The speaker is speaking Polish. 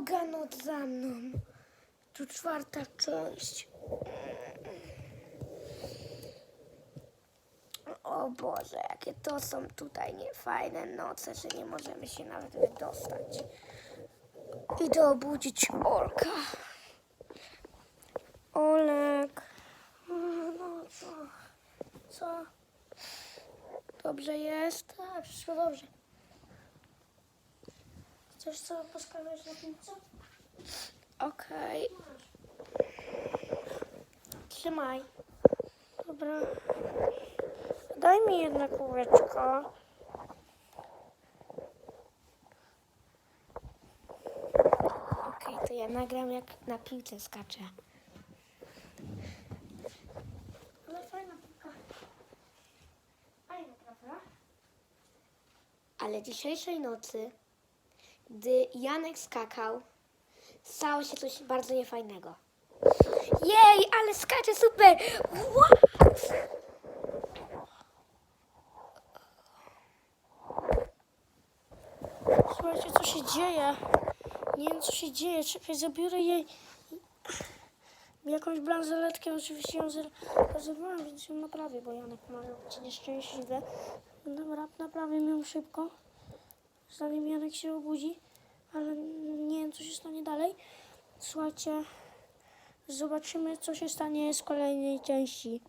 druga noc za mną. Tu czwarta część. O Boże, jakie to są tutaj niefajne noce, że nie możemy się nawet wydostać. Idę obudzić Olka. Olek. No co? Co? Dobrze jest? Tak, wszystko dobrze. Chcesz co poskakać na piłce? Okej. Trzymaj. Dobra. Daj mi jedno kółeczko. Okej, to ja nagram jak na piłce skaczę. Ale fajna piłka. Fajna, prawda? Ale dzisiejszej nocy, gdy Janek skakał, stało się coś bardzo niefajnego. Jej, ale skacze super! Wow! Słuchajcie, co się dzieje? Nie wiem, co się dzieje. Czekaj, zabiorę jej jakąś bransoletkę. Oczywiście ją rozerwałam, więc ją naprawię, bo Janek ma być nieszczęśliwy. Dobra, naprawię ją szybko, zanim Janek się obudzi, ale nie wiem, co się stanie dalej. Słuchajcie, zobaczymy, co się stanie z kolejnej części.